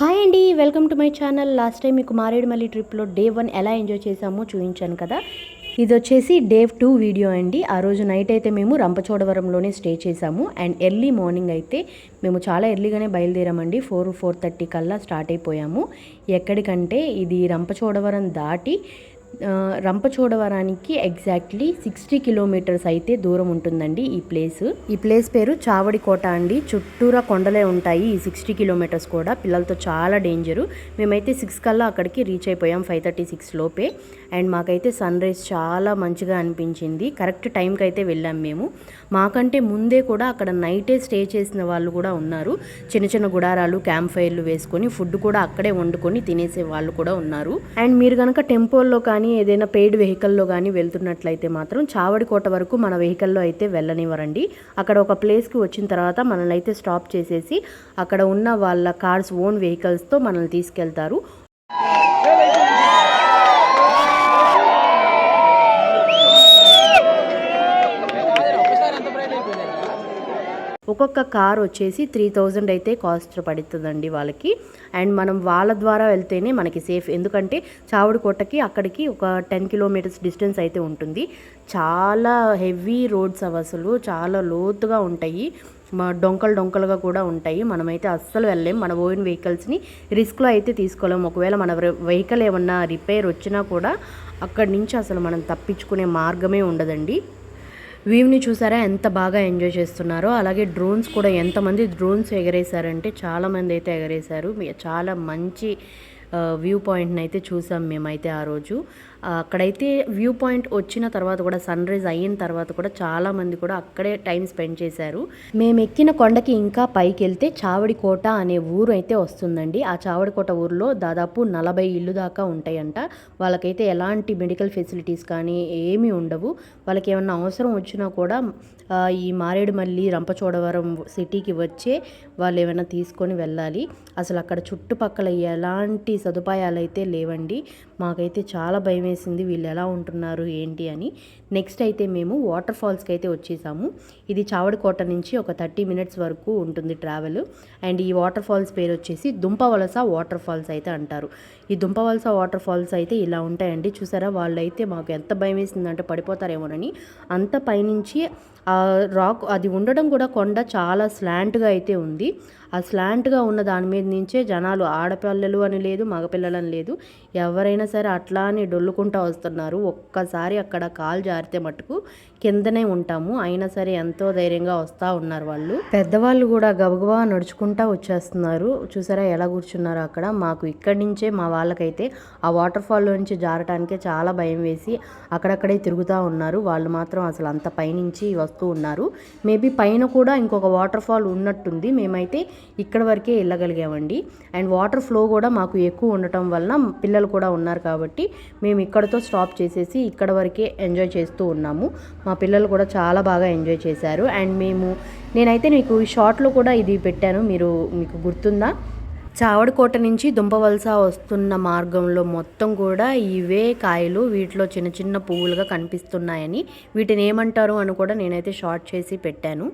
Hi అండి welcome to my channel. Last time మీకు మారేడుమల్లి ట్రిప్లో డే వన్ ఎలా ఎంజాయ్ చేసామో చూపించాను కదా. ఇది వచ్చేసి డే టూ వీడియో అండి. ఆ రోజు నైట్ అయితే మేము రంపచోడవరంలోనే స్టే చేసాము అండ్ ఎర్లీ మార్నింగ్ అయితే మేము చాలా ఎర్లీగానే బయలుదేరామండి. ఫోర్ ఫోర్ థర్టీ కల్లా స్టార్ట్ అయిపోయాము. ఎక్కడికంటే ఇది రంపచోడవరం దాటి రంపచోడవరానికి ఎగ్జాక్ట్లీ సిక్స్టీ కిలోమీటర్స్ అయితే దూరం ఉంటుందండి ఈ ప్లేస్. ఈ ప్లేస్ పేరు చావడి కోట అండి. చుట్టూరా కొండలే ఉంటాయి ఈ సిక్స్టీ కిలోమీటర్స్ కూడా. పిల్లలతో చాలా డేంజరు. మేమైతే సిక్స్ కల్లా అక్కడికి రీచ్ అయిపోయాం ఫైవ్ థర్టీ సిక్స్ లోపే. అండ్ మాకైతే సన్ రైజ్ చాలా మంచిగా అనిపించింది. కరెక్ట్ టైంకి అయితే వెళ్ళాం మేము. మాకంటే ముందే కూడా అక్కడ నైటే స్టే చేసిన వాళ్ళు కూడా ఉన్నారు. చిన్న చిన్న గుడారాలు క్యాంప్ ఫైర్లు వేసుకొని ఫుడ్ కూడా అక్కడే వండుకొని తినేసే వాళ్ళు కూడా ఉన్నారు. అండ్ మీరు కనుక టెంపోల్లో కానీ ఏదైనా పెయిడ్ వెహికల్లో కానీ వెళ్తున్నట్లయితే మాత్రం చావడికోట వరకు మన వెహికల్లో అయితే వెళ్ళనివ్వరండి. అక్కడ ఒక ప్లేస్కి వచ్చిన తర్వాత మనల్ని అయితే స్టాప్ చేసేసి అక్కడ ఉన్న వాళ్ళ కార్స్ ఓన్ వెహికల్స్తో మనల్ని తీసుకెళ్తారు. ఒక్కొక్క కార్ వచ్చేసి త్రీ థౌజండ్ అయితే కాస్ట్ పడుతుందండి వాళ్ళకి. అండ్ మనం వాళ్ళ ద్వారా వెళ్తేనే మనకి సేఫ్. ఎందుకంటే చావుడుకోటకి అక్కడికి ఒక టెన్ కిలోమీటర్స్ డిస్టెన్స్ అయితే ఉంటుంది. చాలా హెవీ రోడ్స్ అవి అసలు. చాలా లోతుగా ఉంటాయి. మా డొంకలు డొంకలుగా కూడా ఉంటాయి. మనమైతే అస్సలు వెళ్ళలేం. మన ఓన్ వెహికల్స్ని రిస్క్లో అయితే తీసుకోలేము ఒకవేళ మన వెహికల్ ఏమన్నా రిపేర్ వచ్చినా కూడా అక్కడి నుంచి అసలు మనం తప్పించుకునే మార్గమే ఉండదండి. వ్యూని చూసారా? ఎంత బాగా ఎంజాయ్ చేస్తున్నారో. అలాగే డ్రోన్స్ కూడా ఎంతమంది డ్రోన్స్ ఎగరేశారంటే చాలామంది అయితే ఎగరేశారు. చాలా మంచి వ్యూ పాయింట్ని అయితే చూసాం మేమైతే ఆ రోజు. అక్కడైతే వ్యూ పాయింట్ వచ్చిన తర్వాత కూడా సన్ రైజ్ అయిన తర్వాత కూడా చాలామంది కూడా అక్కడే టైం స్పెండ్ చేశారు. మేము ఎక్కిన కొండకి ఇంకా పైకి వెళ్తే చావడి కోట అనే ఊరు అయితే వస్తుందండి. ఆ చావడి కోట దాదాపు నలభై ఇల్లు దాకా ఉంటాయంట. వాళ్ళకైతే ఎలాంటి మెడికల్ ఫెసిలిటీస్ కానీ ఏమీ ఉండవు. వాళ్ళకి ఏమన్నా అవసరం వచ్చినా కూడా ఈ మారేడుమల్లి రంపచోడవరం సిటీకి వచ్చే వాళ్ళు ఏమైనా తీసుకొని వెళ్ళాలి. అసలు అక్కడ చుట్టుపక్కల ఎలాంటి సదుపాయాలు అయితే లేవండి. మాకైతే చాలా భయం వేసింది వీళ్ళు ఎలా ఉంటున్నారు ఏంటి అని. నెక్స్ట్ అయితే మేము వాటర్ ఫాల్స్కి అయితే వచ్చేసాము. ఇది చావడికోట నుంచి ఒక థర్టీ మినిట్స్ వరకు ఉంటుంది ట్రావెల్. అండ్ ఈ వాటర్ ఫాల్స్ పేరు వచ్చేసి దుంపవలస వాటర్ ఫాల్స్ అయితే అంటారు. ఈ దుంపవలస వాటర్ ఫాల్స్ అయితే ఇలా ఉంటాయండి. చూసారా? వాళ్ళైతే మాకు ఎంత భయం వేసిందంటే పడిపోతారేమోనని. అంత పైనుంచి ఆ రాక్ అది ఉండడం కూడా కొండ చాలా స్లాంట్గా అయితే ఉంది. ఆ స్లాంట్గా ఉన్న దాని మీద నుంచే జనాలు ఆడపిల్లలు అని లేదు మగపిల్లలు అని లేదు ఎవరైనా సరే అట్లా అని డొల్లుకుంటూ వస్తున్నారు. ఒక్కసారి అక్కడ కాలు జారితే మటుకు కిందనే ఉంటాము. అయినా సరే ఎంతో ధైర్యంగా వస్తూ ఉన్నారు వాళ్ళు. పెద్దవాళ్ళు కూడా గబగబా నడుచుకుంటా వచ్చేస్తున్నారు. చూసారా ఎలా కూర్చున్నారు అక్కడ. మాకు ఇక్కడి నుంచే మా వాళ్ళకైతే ఆ వాటర్ ఫాల్లో నుంచి జారటానికే చాలా భయం వేసి అక్కడక్కడే తిరుగుతూ ఉన్నారు. వాళ్ళు మాత్రం అసలు అంత పైనుంచి వస్తు ఉన్నారు. మేబీ పైన కూడా ఇంకొక వాటర్ ఫాల్ ఉన్నట్టుంది. మేమైతే ఇక్కడ వరకే వెళ్ళగలిగామండి. అండ్ వాటర్ ఫ్లో కూడా మాకు ఎక్కువ ఉండటం వలన పిల్లలు కూడా ఉన్నారు కాబట్టి మేము ఇక్కడతో స్టాప్ చేసేసి ఇక్కడ వరకే ఎంజాయ్ చేస్తూ ఉన్నాము. మా పిల్లలు కూడా చాలా బాగా ఎంజాయ్ చేశారు. అండ్ మేము నేనైతే మీకు ఈ షార్ట్లో కూడా ఇది పెట్టాను. మీరు మీకు గుర్తుందా? చావడికోట నుంచి దుంపవలస వస్తున్న మార్గంలో మొత్తం కూడా ఇవే కాయలు. వీటిలో చిన్న చిన్న పువ్వులుగా కనిపిస్తున్నాయని వీటిని ఏమంటారు అని కూడా నేనైతే షార్ట్ చేసి పెట్టాను.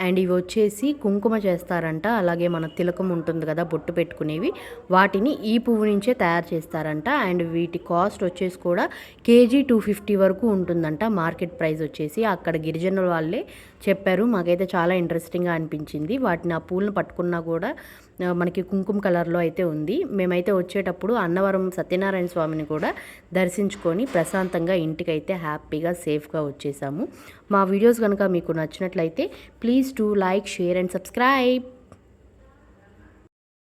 అండ్ ఇవి వచ్చేసి కుంకుమ చేస్తారంట. అలాగే మన తిలకం ఉంటుంది కదా బొట్టు పెట్టుకునేవి. వాటిని ఈ పువ్వు నుంచే తయారు చేస్తారంట. అండ్ వీటి కాస్ట్ వచ్చేసి కూడా కేజీ టూ ఫిఫ్టీ వరకు ఉంటుందంట. మార్కెట్ ప్రైస్ వచ్చేసి అక్కడ గిరిజనుల వాళ్ళే చెప్పారు. మాకైతే చాలా ఇంట్రెస్టింగ్గా అనిపించింది. వాటిని ఆ పూలను పట్టుకున్నా కూడా మనకి కుంకుమ కలర్లో అయితే ఉంది. మేమైతే వచ్చేటప్పుడు అన్నవరం సత్యనారాయణ స్వామిని కూడా దర్శించుకొని ప్రశాంతంగా ఇంటికైతే హ్యాపీగా సేఫ్గా వచ్చేసాము. మా వీడియోస్ కనుక మీకు నచ్చినట్లయితే please to like share and subscribe.